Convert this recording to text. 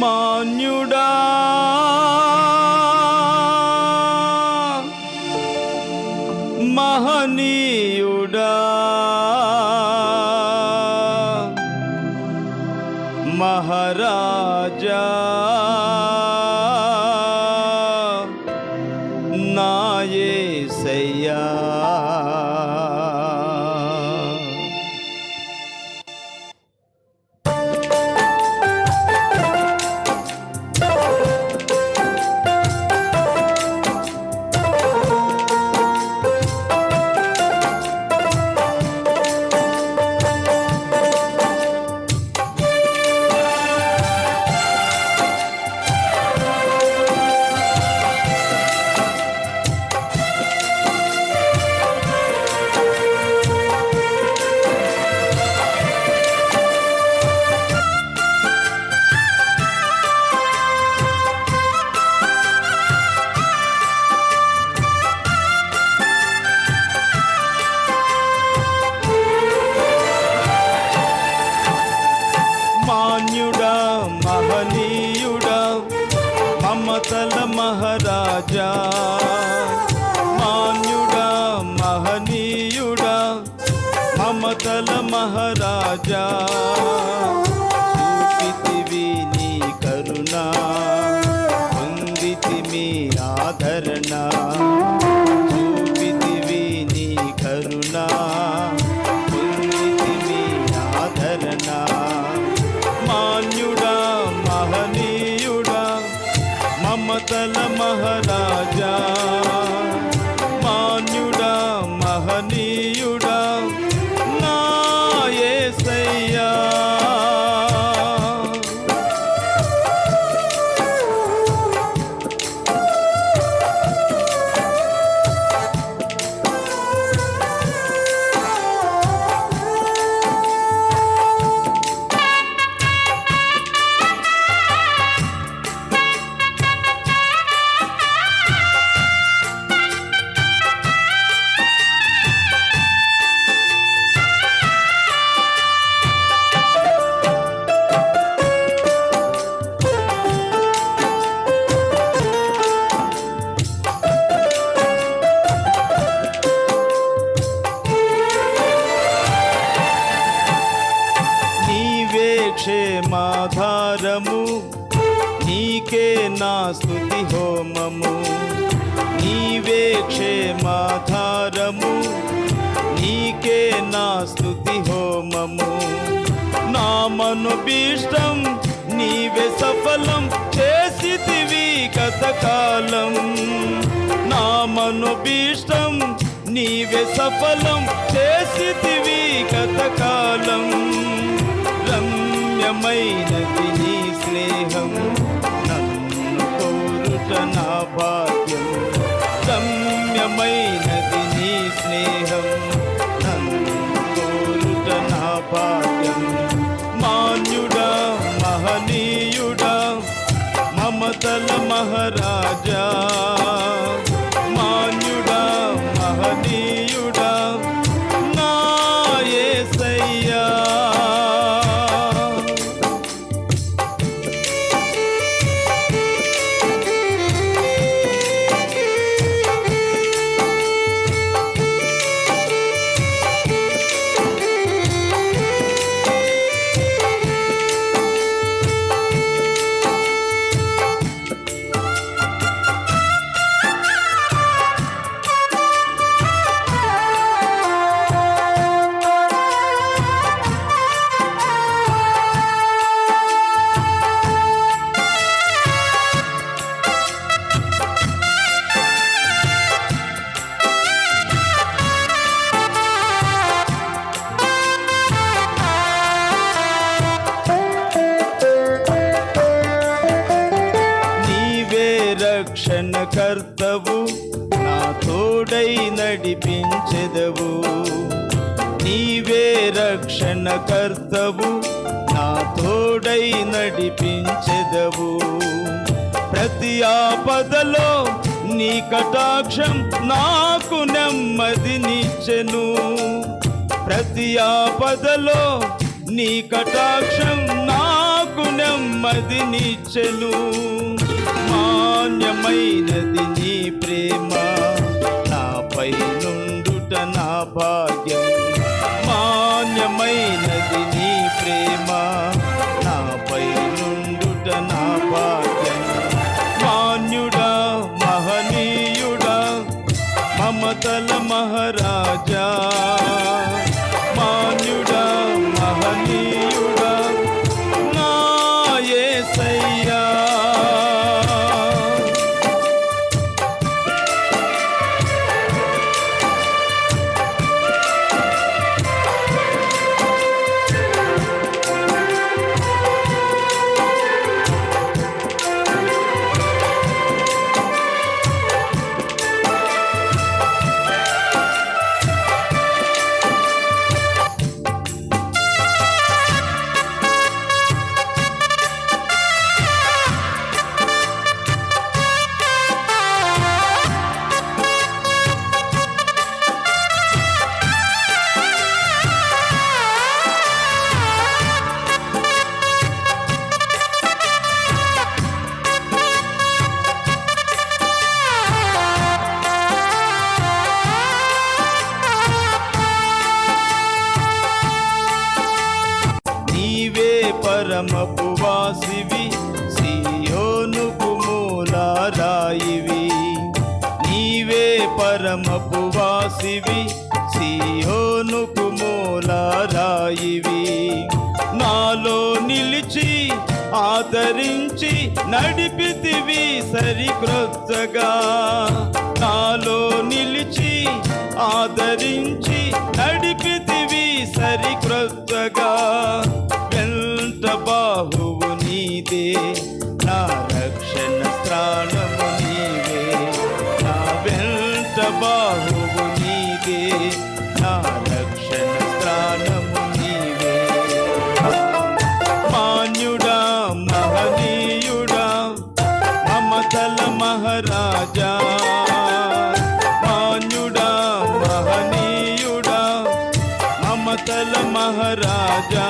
మాన్యుడా మహనీయుడా. మహారాజా. నాయసయ్యా సయ్యా మమతల మహారాజా మాన్యుడా మహనీయుడా మమతల మహారాజా చూపితివి నీ కరుణ పొందితి మీ ఆదరణ చూపితివి నీ కరుణ క్షేమాధారము నీకే నా స్థుతి హోమము. నీవే క్షేమాధారము నీకే నా స్థుతి హోమము. నా మనోభీష్టం నీవే సఫలం చేసితివి కథకాలం. నా మనోభీష్టం నీవే సఫలం చేసితివి కథకాలం. మహారాజా నడిపించెదవు నీవే రక్షణ కర్తవు నా తోడై నడిపించెదవు. ప్రతి ఆపదలో నీ కటాక్షం నాకు నెమ్మదినిచ్చెను. ప్రతి ఆపదలో నీ కటాక్షం నాకు నెమ్మదినిచ్చెను. మాన్యమైనది మమతల మహారాజా పరమపు వాసివి సియోనుకు మూలారాయివి నీవే పరమపు వాసివి సియోనుకు మూలారాయివి నాలో నిలిచి ఆదరించి నడిపితివి సరిక్రొత్తగా నాలో నిలిచి ఆదరించి నడిపితివి సరిక్రొత్తగా నీదే. నా రక్షణ స్థానము నీవే. నా వెంట బాహువు నీదే. నా రక్షణ స్థానము నీవే. మాన్యుడా మహనీయుడా మమతల మహారాజా. మాన్యుడా మహనీయుడా మమతల మహారాజా.